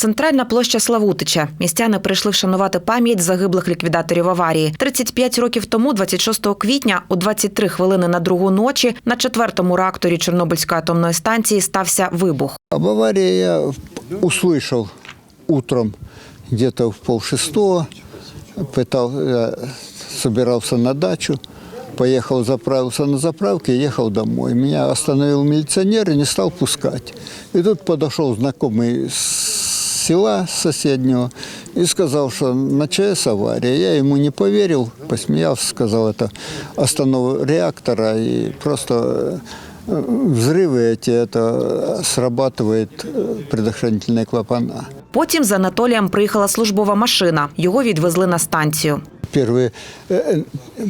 Центральна площа Славутича. Містяни прийшли вшанувати пам'ять загиблих ліквідаторів аварії. 35 років тому, 26 квітня, у 23 хвилини на другу ночі, на четвертому реакторі Чорнобильської атомної станції стався вибух. Об аварии я услышал утром где-то в полшестого. Пытал, я собирался на дачу, поехал, заправился на заправке и ехал домой. Меня остановил милиционер и не стал пускать. И тут подошел знакомый с села соседнего и сказал, что на ЧС авария. Я ему не поверил, посмеялся, сказал, это останов реактора и просто э, взрывы эти, это срабатывает э, предохранительные клапана. Потім за Анатолієм приїхала службова машина. Його відвезли на станцію. Первые, э,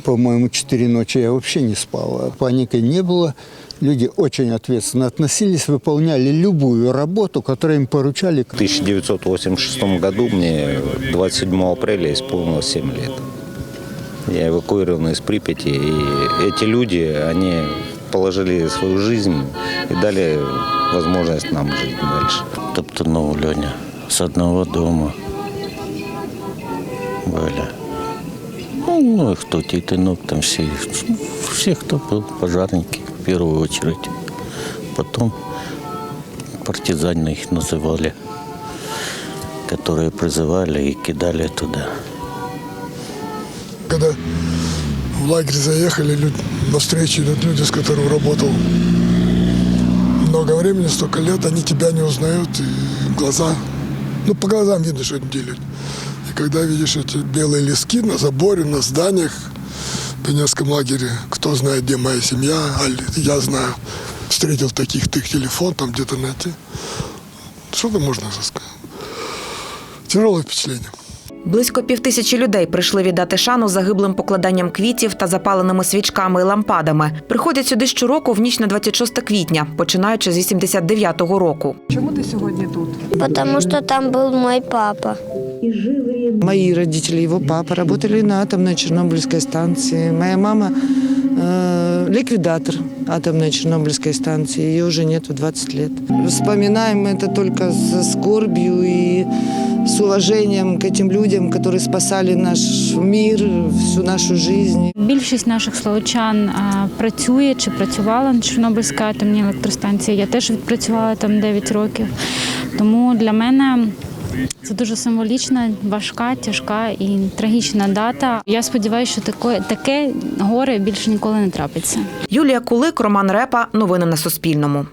по-моему, четыре ночи я вообще не спал. Паники не было. Люди очень ответственно относились, выполняли любую работу, которую им поручали. В 1986 году мне 27 апреля исполнилось 7 лет. Я эвакуирован из Припяти, и эти люди, они положили свою жизнь и дали возможность нам жить дальше. топтанув Леня с одного дома были. Ну, и кто, Титанок, там все, все, кто был, пожарники в первую очередь. Потом партизаны их называли, которые призывали и кидали туда. Когда в лагерь заехали, люд- на встречу идут люди, с которыми работал много времени, столько лет, они тебя не узнают, и глаза, ну, по глазам видно, что это люди. И когда видишь эти белые лески на заборе, на зданиях в пионерском лагере, кто знает, где моя семья, али я знаю, встретил таких-то их телефон, там где-то найти. Что там можно сказать? Тяжелое впечатление. Близько півтисячі людей прийшли віддати шану загиблим покладанням квітів та запаленими свічками і лампадами. Приходять сюди щороку в ніч на 26 квітня, починаючи з 89-го року. Чому ти сьогодні тут? Потому что там был мой папа. Мои родители, его папа работали на атомной Чернобыльской станции. Моя мама э, ликвидатор атомной Чернобыльской станции. Ее уже нету 20 лет. Вспоминаем это только со скорбью и с уважением к этим людям, которые спасали наш мир, всю нашу жизнь. Більшість наших словочан а, працює чи працювала на Чорнобильській атомній електростанції. Я теж відпрацювала там 9 років. Тому для мене це дуже символічна, важка, тяжка і трагічна дата. Я сподіваюся, що таке, таке горе більше ніколи не трапиться. Юлія Кулик, Роман Репа. Новини на Суспільному.